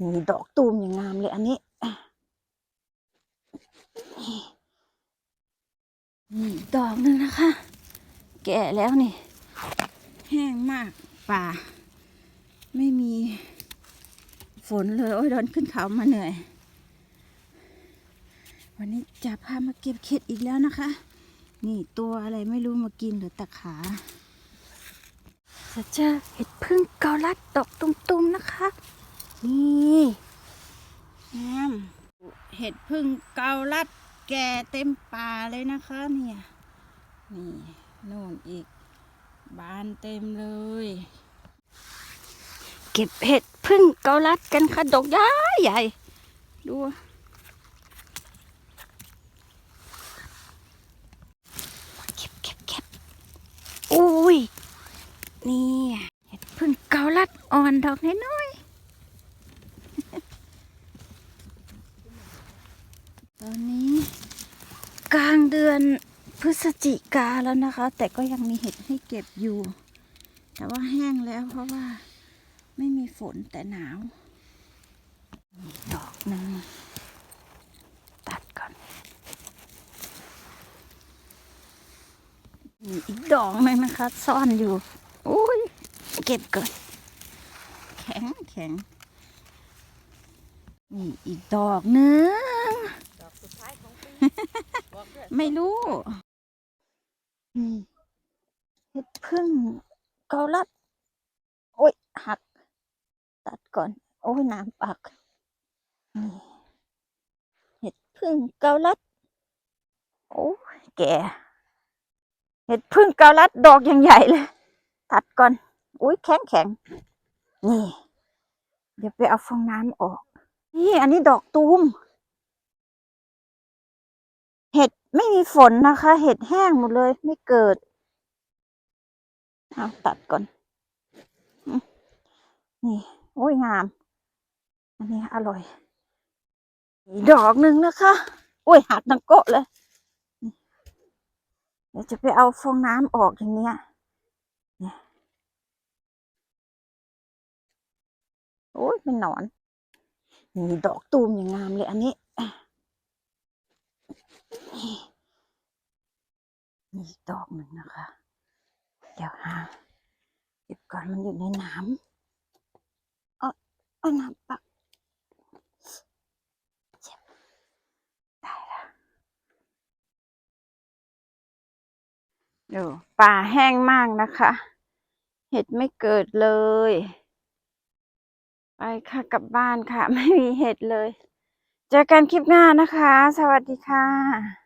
นี่ดอกตูมอย่างงามเลยอันนี้นี่ดอกหนึงนะคะ แก่แล้วนี่ แห้งมากป่า ไม่มีฝนเลย โอ้ยดินขึ้นเขามาเหนื่อย วันนี้จะพามาเก็บเข็ดอีกแล้วนะคะ นี่ตัวอะไรไม่รู้มากินหรือตะขาจะเจอเห็ดพึ่งเกาลัดดอกตุ่มๆนะคะ นี่งามเห็ดพึ่งเกาลัดแก่เต็มป่าเลยนะคะเนี่ยนี่โน่นอีก บานเต็มเลย เก็บเห็ดพึ่งเกาลัดกันค่ะดอกใหญ่ใหญ่ดูเก็บเก็บเก็บอุ้ยนี่เห็ดพึ่งเกาลัดอ่อนดอกน้อยๆ ตอนนี้ กลางเดือนพฤศจิกาแล้วนะคะ แต่ก็ยังมีเห็ดให้เก็บอยู่ แต่ว่าแห้งแล้วเพราะว่าไม่มีฝนแต่หนาวมีดอกหนึ่งตัดก่อน มีอีกดอกหนึงนะคะ ซ่อนอยู่อุ้ยเก็บก่อน แข็งแข็งนี่อีกดอกหนึง ดอกสุดท้ายของปีบอกด้วย ไม่รู้นี่เห็ดพึ่งเกาลัด โอ้ย หัก ตัดก่อน โอ้ยน้ำปักนี่เห็ดพึ่งเกาลัด โอ้ยแก่เห็ดพึ่งเกาลัดดอกยังใหญ่เลย ตัดก่อน อุ้ยแข็งแข็งนี่ เดี๋ยวไปเอาฟองน้ำออก นี่ อันนี้ดอกตูม ไม่มีฝนนะคะ เห็ดแห้งหมดเลย ไม่เกิดเอาตัดก่อน นี่ โอ้ยงาม อันนี้อร่อย ดอกหนึ่งนะคะ โอ้ยหักทั้งโกะเลย เดี๋ยวจะไปเอาฟองน้ำออกอย่างเงี้ยโอ้ยเป็นหนอน นี่ดอกตูมอย่างงามเลยอันนี้ มีดอกหนึ่งนะคะ เดี๋ยวหาเก็บก่อนมันอยู่ในน้ำเอ๋อาน้ำปักเจ็บได้ละดูป่าแห้งมากนะคะ เห็ดไม่เกิดเลย ไปค่ะกลับบ้านค่ะ ไม่มีเห็ดเลย เจอกันคลิปหน้านะคะ สวัสดีค่ะ